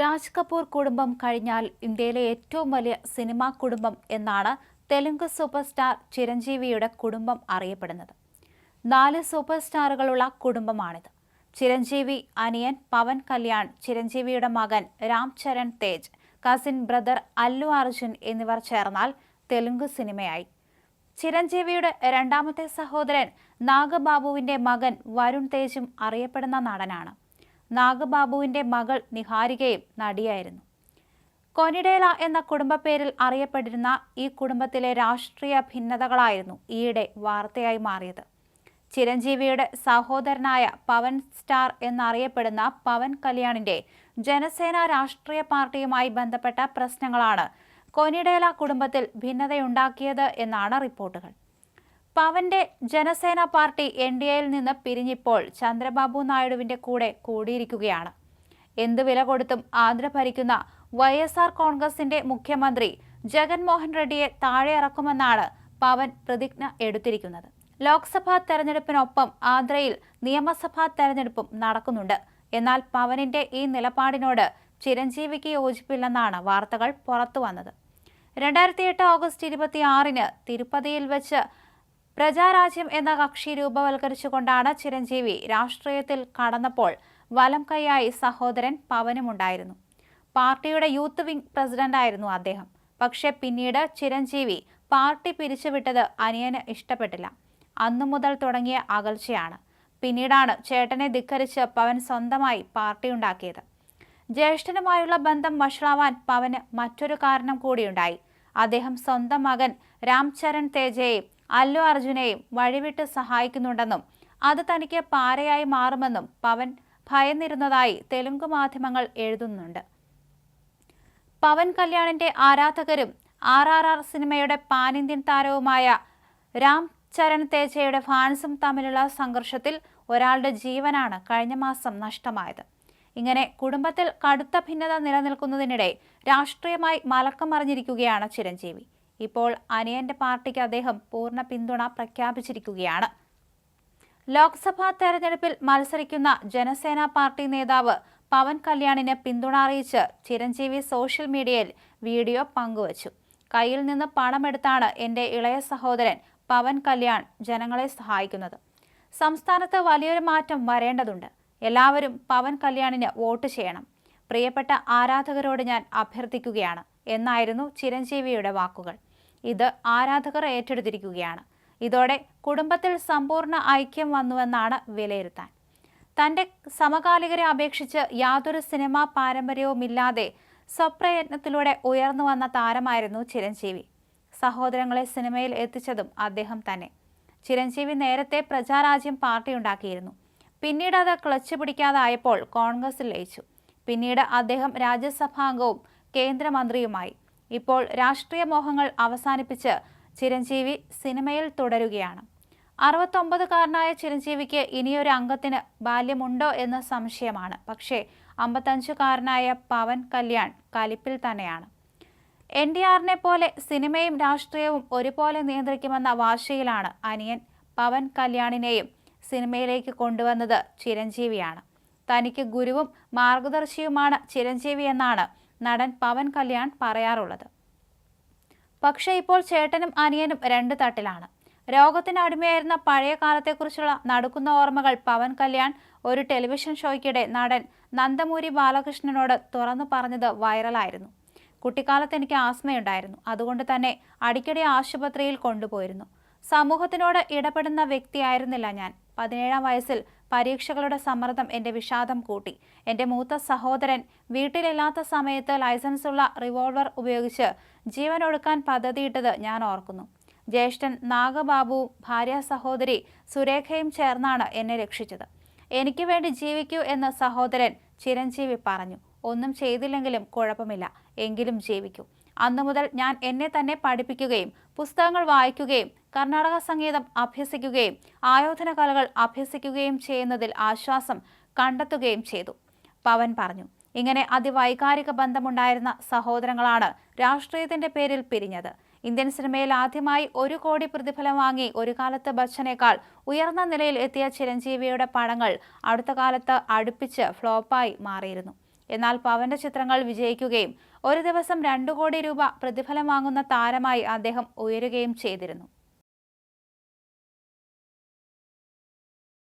രാജ് കപൂർ കുടുംബം കഴിഞ്ഞാൽ ഇന്ത്യയിലെ ഏറ്റവും വലിയ സിനിമാ കുടുംബം എന്നാണ് തെലുങ്ക് സൂപ്പർ സ്റ്റാർ ചിരഞ്ജീവിയുടെ കുടുംബം അറിയപ്പെടുന്നത്. നാല് സൂപ്പർ സ്റ്റാറുകളുള്ള കുടുംബമാണിത്. ചിരഞ്ജീവി അനിയൻ പവൻ കല്യാൺ ചിരഞ്ജീവിയുടെ മകൻ രാം ചരൺ തേജ് കസിൻ ബ്രദർ അല്ലു അർജുൻ എന്നിവർ ചേർന്നാൽ തെലുങ്ക് സിനിമയായി. ചിരഞ്ജീവിയുടെ രണ്ടാമത്തെ സഹോദരൻ നാഗബാബുവിന്റെ മകൻ വരുൺ തേജും അറിയപ്പെടുന്ന നടനാണ്. നാഗബാബുവിന്റെ മകൾ നിഹാരികയും നടിയായിരുന്നു. കൊനിഡേല എന്ന കുടുംബപ്പേരിൽ അറിയപ്പെട്ടിരുന്ന ഈ കുടുംബത്തിലെ രാഷ്ട്രീയ ഭിന്നതകളായിരുന്നു ഈയിടെ വാർത്തയായി മാറിയത്. ചിരഞ്ജീവിയുടെ സഹോദരനായ പവൻ സ്റ്റാർ എന്നറിയപ്പെടുന്ന പവൻ കല്യാണിന്റെ ജനസേന രാഷ്ട്രീയ പാർട്ടിയുമായി ബന്ധപ്പെട്ട പ്രശ്നങ്ങളാണ് കൊനിഡേല കുടുംബത്തിൽ ഭിന്നതയുണ്ടാക്കിയത് എന്നാണ് റിപ്പോർട്ടുകൾ. പവന്റെ ജനസേന പാർട്ടി എൻ ഡി എയിൽ നിന്ന് പിരിഞ്ഞിപ്പോൾ ചന്ദ്രബാബു നായിഡുവിന്റെ കൂടെ കൂടിയിരിക്കുകയാണ്. എന്ത് വില കൊടുത്തും ആന്ധ്ര ഭരിക്കുന്ന വൈ എസ് ആർ കോൺഗ്രസിന്റെ മുഖ്യമന്ത്രി ജഗൻമോഹൻ റെഡ്ഡിയെ താഴെ ഇറക്കുമെന്നാണ് പവൻ പ്രതിജ്ഞ എടുത്തിരിക്കുന്നത്. ലോക്സഭാ തെരഞ്ഞെടുപ്പിനൊപ്പം ആന്ധ്രയിൽ നിയമസഭാ തെരഞ്ഞെടുപ്പും നടക്കുന്നുണ്ട്. എന്നാൽ പവനിന്റെ ഈ നിലപാടിനോട് ചിരഞ്ജീവിക്ക് യോജിപ്പില്ലെന്നാണ് വാർത്തകൾ പുറത്തുവന്നത്. രണ്ടായിരത്തി എട്ട് ഓഗസ്റ്റ് ഇരുപത്തി ആറിന് തിരുപ്പതിയിൽ വെച്ച് പ്രജാരാജ്യം എന്ന കക്ഷി രൂപവൽക്കരിച്ചുകൊണ്ടാണ് ചിരഞ്ജീവി രാഷ്ട്രീയത്തിൽ കടന്നപ്പോൾ വലം കൈയായി സഹോദരൻ പവനുമുണ്ടായിരുന്നു. പാർട്ടിയുടെ യൂത്ത് വിംഗ് പ്രസിഡന്റായിരുന്നു അദ്ദേഹം. പക്ഷെ പിന്നീട് ചിരഞ്ജീവി പാർട്ടി പിരിച്ചുവിട്ടത് അനിയന് ഇഷ്ടപ്പെട്ടില്ല. അന്നു മുതൽ തുടങ്ങിയ അകൽച്ചയാണ്. പിന്നീടാണ് ചേട്ടനെ ധിക്കരിച്ച് പവൻ സ്വന്തമായി പാർട്ടി ഉണ്ടാക്കിയത്. ജ്യേഷ്ഠനുമായുള്ള ബന്ധം വഷളാവാൻ പവന് മറ്റൊരു കാരണം കൂടിയുണ്ടായി. അദ്ദേഹം സ്വന്തം മകൻ രാംചരൺ തേജയെയും അല്ലു അർജുനെയും വഴിവിട്ട് സഹായിക്കുന്നുണ്ടെന്നും അത് തനിക്ക് പാരയായി മാറുമെന്നും പവൻ ഭയന്നിരുന്നതായി തെലുങ്ക് മാധ്യമങ്ങൾ എഴുതുന്നുണ്ട്. പവൻ കല്യാണിന്റെ ആരാധകരും ആർ ആർ ആർ സിനിമയുടെ പാൻ ഇന്ത്യൻ താരവുമായ രാം ചരൺ തേജയുടെ ഫാൻസും തമ്മിലുള്ള സംഘർഷത്തിൽ ഒരാളുടെ ജീവനാണ് കഴിഞ്ഞ മാസം നഷ്ടമായത്. ഇങ്ങനെ കുടുംബത്തിൽ കടുത്ത ഭിന്നത നിലനിൽക്കുന്നതിനിടെ രാഷ്ട്രീയമായി മലക്കം മറിഞ്ഞിരിക്കുകയാണ് ചിരഞ്ജീവി. ഇപ്പോൾ അനിയന്റെ പാർട്ടിക്ക് അദ്ദേഹം പൂർണ പിന്തുണ പ്രഖ്യാപിച്ചിരിക്കുകയാണ്. ലോക്സഭാ തെരഞ്ഞെടുപ്പിൽ മത്സരിക്കുന്ന ജനസേന പാർട്ടി നേതാവ് പവൻ കല്യാണിന് പിന്തുണ അറിയിച്ച് ചിരഞ്ജീവി സോഷ്യൽ മീഡിയയിൽ വീഡിയോ പങ്കുവച്ചു. കയ്യിൽ നിന്ന് പണമെടുത്താണ് എന്റെ ഇളയ സഹോദരൻ പവൻ കല്യാൺ ജനങ്ങളെ സഹായിക്കുന്നത്. സംസ്ഥാനത്ത് വലിയൊരു മാറ്റം വരേണ്ടതുണ്ട്. എല്ലാവരും പവൻ കല്യാണിന് വോട്ട് ചെയ്യണം. പ്രിയപ്പെട്ട ആരാധകരോട് ഞാൻ അഭ്യർത്ഥിക്കുകയാണ്. എന്നായിരുന്നു ചിരഞ്ജീവിയുടെ വാക്കുകൾ. ഇത് ആരാധകർ ഏറ്റെടുത്തിരിക്കുകയാണ്. ഇതോടെ കുടുംബത്തിൽ സമ്പൂർണ ഐക്യം വന്നുവെന്നാണ് വിലയിരുത്താൻ. തന്റെ സമകാലികരെ അപേക്ഷിച്ച് യാതൊരു സിനിമാ പാരമ്പര്യവുമില്ലാതെ സ്വപ്രയത്നത്തിലൂടെ ഉയർന്നു വന്ന താരമായിരുന്നു ചിരഞ്ജീവി. സഹോദരങ്ങളെ സിനിമയിൽ എത്തിച്ചതും അദ്ദേഹം തന്നെ. ചിരഞ്ജീവി നേരത്തെ പ്രജാരാജ്യം പാർട്ടി ഉണ്ടാക്കിയിരുന്നു പിന്നീട് അത് ക്ലച്ച് പിടിക്കാതായപ്പോൾ കോൺഗ്രസിൽ ലയിച്ചു. പിന്നീട് അദ്ദേഹം രാജ്യസഭാംഗവും കേന്ദ്രമന്ത്രിയുമായി. ഇപ്പോൾ രാഷ്ട്രീയ മോഹങ്ങൾ അവസാനിപ്പിച്ച് ചിരഞ്ജീവി സിനിമയിൽ തുടരുകയാണ്. അറുപത്തൊമ്പതുകാരനായ ചിരഞ്ജീവിക്ക് ഇനിയൊരു അംഗത്തിന് ബാല്യമുണ്ടോ എന്ന സംശയമാണ്. പക്ഷേ അമ്പത്തഞ്ചുകാരനായ പവൻ കല്യാൺ കലിപ്പിൽ തന്നെയാണ്. എൻ ഡി ആറിനെ പോലെ സിനിമയും രാഷ്ട്രീയവും ഒരുപോലെ നിയന്ത്രിക്കുമെന്ന വാശിയിലാണ് അനിയൻ പവൻ കല്യാണിനെയും സിനിമയിലേക്ക് കൊണ്ടുവന്നത് ചിരഞ്ജീവിയാണ്. തനിക്ക് ഗുരുവും മാർഗദർശിയുമാണ് ചിരഞ്ജീവി എന്നാണ് നടൻ പവൻ കല്യാൺ പറയാറുള്ളത്. പക്ഷേ ഇപ്പോൾ ചേട്ടനും അനിയനും രണ്ട് തട്ടിലാണ്. രോഗത്തിന് അടിമയായിരുന്ന പഴയ കാലത്തെക്കുറിച്ചുള്ള നടക്കുന്ന ഓർമ്മകൾ പവൻ കല്യാൺ ഒരു ടെലിവിഷൻ ഷോയ്ക്കിടെ നടൻ നന്ദമൂരി ബാലകൃഷ്ണനോട് തുറന്നു പറഞ്ഞത് വൈറലായിരുന്നു. കുട്ടിക്കാലത്ത് എനിക്ക് ആസ്മയുണ്ടായിരുന്നു. അതുകൊണ്ട് തന്നെ അടിക്കടി ആശുപത്രിയിൽ കൊണ്ടുപോയിരുന്നു. സമൂഹത്തിനോട് ഇടപെടുന്ന വ്യക്തിയായിരുന്നില്ല ഞാൻ. പതിനേഴാം വയസ്സിൽ പരീക്ഷകളുടെ സമ്മർദ്ദം എന്റെ വിഷാദം കൂട്ടി. എന്റെ മൂത്ത സഹോദരൻ വീട്ടിലില്ലാത്ത സമയത്ത് ലൈസൻസുള്ള റിവോൾവർ ഉപയോഗിച്ച് ജീവൻ ഒടുക്കാൻ പദ്ധതിയിട്ടത് ഞാൻ ഓർക്കുന്നു. ജ്യേഷ്ഠൻ നാഗബാബുവും ഭാര്യ സഹോദരി സുരേഖയും ചേർന്നാണ് എന്നെ രക്ഷിച്ചത്. എനിക്ക് വേണ്ടി ജീവിക്കൂ എന്ന് സഹോദരൻ ചിരഞ്ജീവി പറഞ്ഞു. ഒന്നും ചെയ്തില്ലെങ്കിലും കുഴപ്പമില്ല. എങ്കിലും ജീവിക്കൂ. അന്നു മുതൽ ഞാൻ എന്നെ തന്നെ പഠിപ്പിക്കുകയും പുസ്തകങ്ങൾ വായിക്കുകയും കർണാടക സംഗീതം അഭ്യസിക്കുകയും ആയോധന കലകൾ അഭ്യസിക്കുകയും ചെയ്യുന്നതിൽ ആശ്വാസം കണ്ടെത്തുകയും ചെയ്തു. പവൻ പറഞ്ഞു ഇങ്ങനെ അതിവൈകാരിക ബന്ധമുണ്ടായിരുന്ന സഹോദരങ്ങളാണ് രാഷ്ട്രീയത്തിന്റെ പേരിൽ പിരിഞ്ഞത്. ഇന്ത്യൻ സിനിമയിൽ ആദ്യമായി ഒരു കോടി പ്രതിഫലം വാങ്ങി ഒരു കാലത്ത് ബച്ചനേക്കാൾ ഉയർന്ന നിലയിൽ എത്തിയ ചിരഞ്ജീവിയുടെ പടങ്ങൾ അടുത്ത കാലത്ത് അടുപ്പിച്ച് ഫ്ലോപ്പായി മാറിയിരുന്നു. എന്നാൽ പവന്റെ ചിത്രങ്ങൾ വിജയിക്കുകയും ഒരു ദിവസം രണ്ടു കോടി രൂപ പ്രതിഫലം വാങ്ങുന്ന താരമായി അദ്ദേഹം ഉയരുകയും ചെയ്തിരുന്നു.